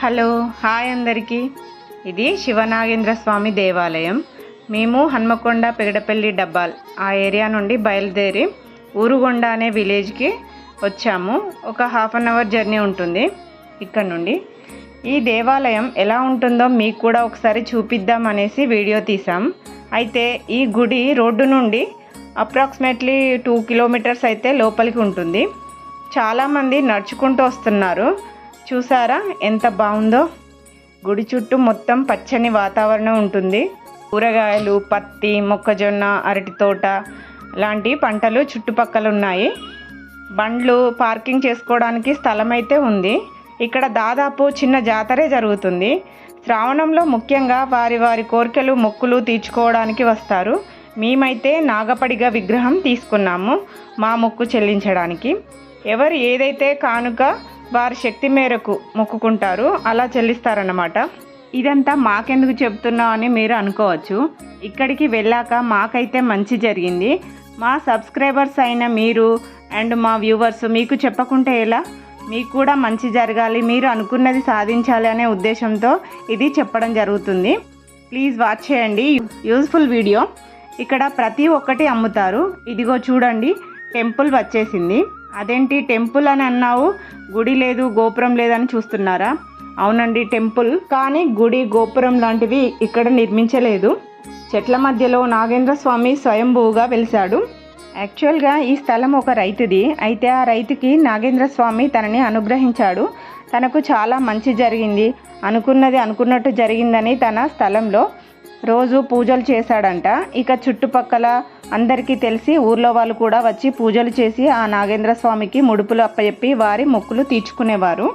Hello hi అందరికీ. ఇది శివనాగేంద్ర స్వామి దేవాలయం. మేము హన్మకొండ పెగడపల్లి డబ్బాల్ ఆ ఏరియా నుండి బయలుదేరి ఊరుగొండ అనే విలేజ్కి వచ్చాము. ఒక హాఫ్ అన్ అవర్ జర్నీ ఉంటుంది ఇక్కడ నుండి. ఈ దేవాలయం ఎలా ఉంటుందో మీకు కూడా ఒకసారి చూపిద్దాం అనేసి వీడియో తీసాం అయితే ఈ గుడి రోడ్డు నుండి అప్రాక్సిమేట్లీ టూ కిలోమీటర్స్ అయితే లోపలికి ఉంటుంది. చాలామంది నడుచుకుంటూ వస్తున్నారు. చూసారా? ఎంత బాగుందో. గుడి చుట్టూ మొత్తం పచ్చని వాతావరణం ఉంటుంది. కూరగాయలు పత్తి మొక్కజొన్న అరటి తోట లాంటి పంటలు చుట్టుపక్కల ఉన్నాయి. బండ్లు పార్కింగ్ చేసుకోవడానికి స్థలం అయితే ఉంది. ఇక్కడ దాదాపు చిన్న జాతరే జరుగుతుంది. శ్రావణంలో ముఖ్యంగా వారి వారి కోరికలు మొక్కులు తీర్చుకోవడానికి వస్తారు. మేమైతే నాగపడిగ విగ్రహం తీసుకున్నాము మా మొక్కు చెల్లించడానికి. ఎవరు ఏదైతే కానుక వారి శక్తి మేరకు మొక్కుకుంటారు అలా చెల్లిస్తారన్నమాట. ఇదంతా మాకెందుకు చెప్తున్నావు అని మీరు అనుకోవచ్చు. ఇక్కడికి వెళ్ళాక మాకైతే మంచి జరిగింది. మా సబ్స్క్రైబర్స్ అయిన మీరు అండ్ మా వ్యూవర్స్ మీకు చెప్పకుంటే ఎలా? మీకు కూడా మంచి జరగాలి మీరు అనుకున్నది సాధించాలి అనే ఉద్దేశంతో ఇది చెప్పడం జరుగుతుంది. ప్లీజ్ వాచ్ చేయండి. Useful video. ఇక్కడ ప్రతి ఒక్కటి అమ్ముతారు. ఇదిగో చూడండి టెంపుల్ వచ్చేసింది. అదేంటి టెంపుల్ అని అన్నావు? గుడి లేదు గోపురం లేదని చూస్తున్నారా? అవునండి టెంపుల్. కానీ గుడి గోపురం లాంటివి ఇక్కడ నిర్మించలేదు. చెట్ల మధ్యలో నాగేంద్ర స్వామి స్వయంభూగా వెలిశాడు. యాక్చువల్గా ఈ స్థలం ఒక రైతుది. అయితే ఆ రైతుకి నాగేంద్ర స్వామి తనని అనుగ్రహించాడు. తనకు చాలా మంచి జరిగింది. అనుకున్నది అనుకున్నట్టు జరిగిందని తన స్థలంలో రోజు పూజలు చేశాడంట. ఇక చుట్టుపక్కల అందరికీ తెలిసి ఊర్లో వాళ్ళు కూడా వచ్చి పూజలు చేసి ఆ నాగేంద్ర స్వామికి ముడుపులు అప్పచెప్పి వారి మొక్కులు తీర్చుకునేవారు.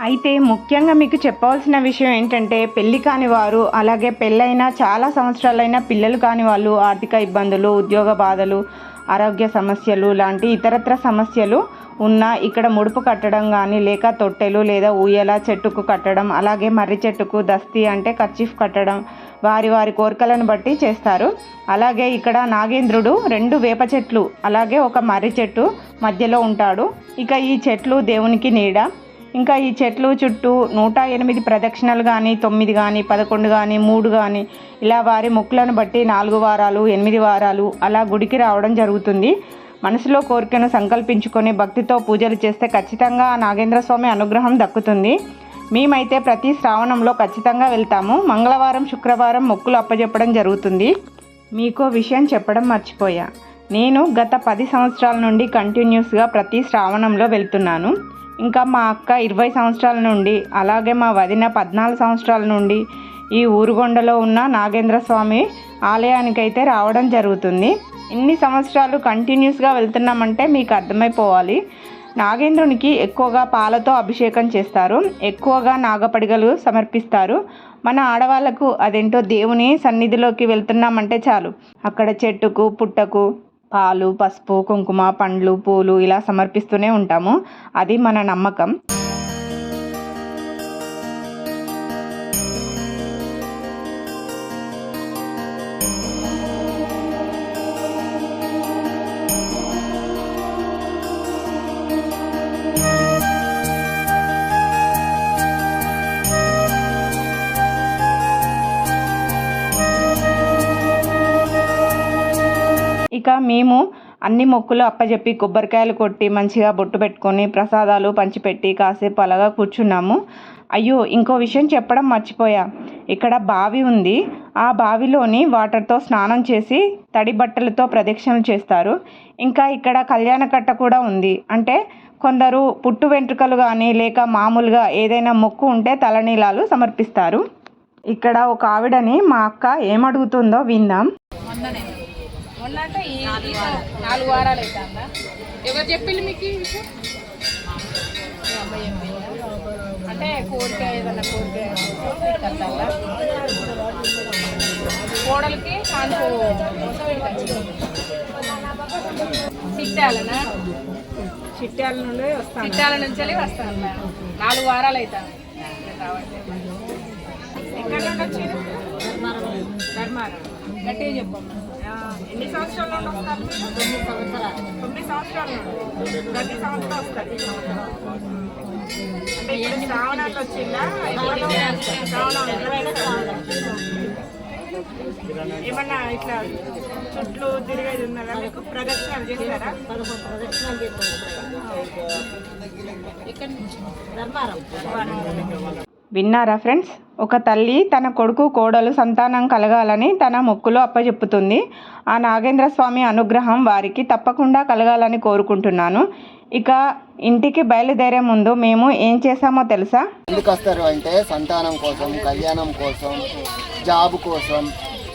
అయితే ముఖ్యంగా మీకు చెప్పవలసిన విషయం ఏంటంటే పెళ్ళి కాని వారు అలాగే పెళ్ళైన చాలా సంవత్సరాలైన పిల్లలు కాని వాళ్ళు ఆర్థిక ఇబ్బందులు ఉద్యోగ బాధలు ఆరోగ్య సమస్యలు లాంటి ఇతరత్ర సమస్యలు ఉన్న ఇక్కడ ముడుపు కట్టడం కానీ లేక తొట్టెలు లేదా ఊయల చెట్టుకు కట్టడం అలాగే మర్రి చెట్టుకు దస్తి అంటే కర్చీఫ్ కట్టడం వారి వారి కోరికలను బట్టి చేస్తారు. అలాగే ఇక్కడ నాగేంద్రుడు రెండు వేప చెట్లు అలాగే ఒక మర్రి చెట్టు మధ్యలో ఉంటాడు. ఇక ఈ చెట్లు దేవునికి నీడ. ఇంకా ఈ చెట్లు చుట్టూ నూట ఎనిమిది ప్రదక్షిణలు కానీ తొమ్మిది కానీ పదకొండు కానీ మూడు కానీ ఇలా వారి మొక్కులను బట్టి నాలుగు వారాలు ఎనిమిది వారాలు అలా గుడికి రావడం జరుగుతుంది. మనసులో కోరికను సంకల్పించుకొని భక్తితో పూజలు చేస్తే ఖచ్చితంగా ఆ నాగేంద్ర స్వామి అనుగ్రహం దక్కుతుంది. మేమైతే ప్రతి శ్రావణంలో ఖచ్చితంగా వెళ్తాము. మంగళవారం శుక్రవారం మొక్కులు అప్పజెప్పడం జరుగుతుంది. మీకో విషయం చెప్పడం మర్చిపోయా. నేను గత పది సంవత్సరాల నుండి కంటిన్యూస్గా ప్రతి శ్రావణంలో వెళ్తున్నాను. ఇంకా మా అక్క ఇరవై సంవత్సరాల నుండి అలాగే మా వదిన పద్నాలుగు సంవత్సరాల నుండి ఈ ఊరుగొండలో ఉన్న నాగేంద్ర స్వామి ఆలయానికైతే రావడం జరుగుతుంది. ఎన్ని సంవత్సరాలు కంటిన్యూస్గా వెళ్తున్నామంటే మీకు అర్థమైపోవాలి. నాగేంద్రునికి ఎక్కువగా పాలతో అభిషేకం చేస్తారు. ఎక్కువగా నాగపడిగలు సమర్పిస్తారు. మన ఆడవాళ్ళకు అదేంటో దేవుని సన్నిధిలోకి వెళ్తున్నామంటే చాలు. అక్కడ చెట్టుకు పుట్టకు పాలు పసుపు కుంకుమ పండ్లు పూలు ఇలా సమర్పిస్తూనే ఉంటాము. అది మన నమ్మకం. ఇక మేము అన్ని మొక్కులు అప్పచెప్పి కొబ్బరికాయలు కొట్టి మంచిగా బొట్టు పెట్టుకొని ప్రసాదాలు పంచిపెట్టి కాసేపు అలాగా కూర్చున్నాము. అయ్యో ఇంకో విషయం చెప్పడం మర్చిపోయా. ఇక్కడ బావి ఉంది. ఆ బావిలోని వాటర్తో స్నానం చేసి తడి బట్టలతో ప్రదక్షిణలు చేస్తారు. ఇంకా ఇక్కడ కళ్యాణకట్ట కూడా ఉంది. అంటే కొందరు పుట్టు వెంట్రుకలు కానీ లేక మామూలుగా ఏదైనా మొక్కు ఉంటే తలనీలాలు సమర్పిస్తారు. ఇక్కడ ఒక ఆవిడని మా అక్క ఏమడుగుతుందో విందాం. మొన్న అంటే ఈ నాలుగు వారాలు అవుతుందా? ఎవరు చెప్పింది మీకు ఈ విషయం? అంటే కోరిక ఏదన్నా కోరిక కట్టాలా కోడలికి కాన్పు వచ్చింది. చిట్టాలనా? చిట్యాల నుండి వస్తాను. చిట్టాల నుంచి వస్తాను మేడం. నాలుగు వారాలు అవుతాను. ఎక్కడ నుండి వచ్చారు ధర్మారం. గట్టిగా చెప్పమ్మా. ఎన్ని సంవత్సరాల నుండి వస్తారు మీరు? తొమ్మిది సంవత్సరాల. నుండి. ప్రతి సంవత్సరం వస్తారు అంటే ఇప్పుడు శ్రావణాలు వచ్చిందా? ఏమన్నా ఇట్లా చుట్లు తిరిగేది ఉన్నదా? మీకు ప్రదక్షిణలు చేస్తారా? ఇక్కడ నుంచి విన్నారా ఫ్రెండ్స్? ఒక తల్లి తన కొడుకు కోడలు సంతానం కలగాలని తన మొక్కులో అప్పచెప్పుతుంది ఆ నాగేంద్ర స్వామి అనుగ్రహం వారికి తప్పకుండా కలగాలని కోరుకుంటున్నాను. ఇక ఇంటికి బయలుదేరే ముందు మేము ఏం చేసామో తెలుసా? ఎందుకు వస్తారు అంటే సంతానం కోసం కళ్యాణం కోసం జాబ్ కోసం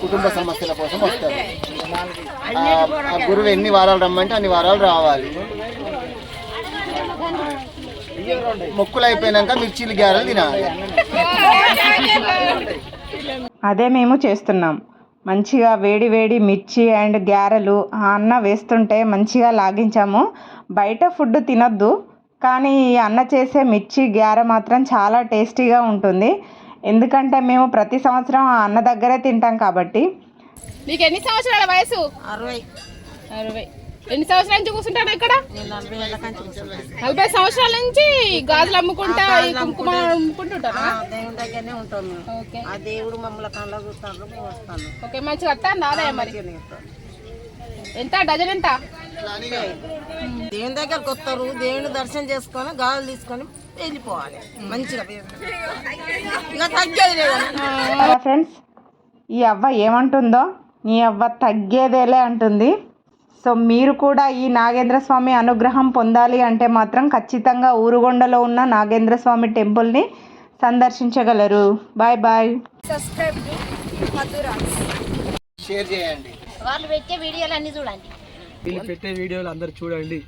కుటుంబ సమస్యల కోసం వస్తారు. గురువు ఎన్ని వారాలు రమ్మంటే అన్ని వారాలు రావాలి. మొక్కులు అయిపోయినాక మిర్చీలు గ్యారెలు తినాలి. అదే మేము చేస్తున్నాం. మంచిగా వేడి వేడి మిర్చి అండ్ గారెలు ఆ అన్న వేస్తుంటే మంచిగా లాగించాము. బయట ఫుడ్ తినొద్దు కానీ ఈ అన్న చేసే మిర్చి గారె మాత్రం చాలా టేస్టీగా ఉంటుంది. ఎందుకంటే మేము ప్రతి సంవత్సరం ఆ అన్న దగ్గరే తింటాం కాబట్టి. నీకు ఎన్ని సంవత్సరాల వయసు? అరవై. అరవై. ఎన్ని సంవత్సరాల నుంచి కూర్చుంటాను ఇక్కడ? నేను నలభై సంవత్సరాల నుంచి గాజులు అమ్ముకుంటా ఈ కుంకుమ దేవుని దగ్గరనే ఉంటాం మేము ఓకే. ఆ దేవుడు మమ్మల్ని కళ్ళ చూస్తాను వస్తాను ఓకే మంచిగా వస్తాను ఆదాయం మరి? ఎంత? డజన్ ఎంత? దేవుని దగ్గరకు వస్తారు దేవుని దర్శనం చేసుకొని గాజులు తీసుకొని వెళ్ళిపోవాలి. మంచిగా. ఇక తగ్గేది ఫ్రెండ్స్ ఈ అవ్వ ఏమంటుందో నీ అవ్వ తగ్గేదేలే అంటుంది. సో మీరు కూడా ఈ నాగేంద్ర స్వామి అనుగ్రహం పొందాలి అంటే మాత్రం ఖచ్చితంగా ఊరుగొండలో ఉన్న నాగేంద్ర స్వామి టెంపుల్ని సందర్శించగలరు. బాయ్ బాయ్ షేర్ చేయండి. వాళ్ళు పెట్టే వీడియోలు అన్ని చూడండి. వీళ్ళు పెట్టే వీడియోలు అందరు చూడండి.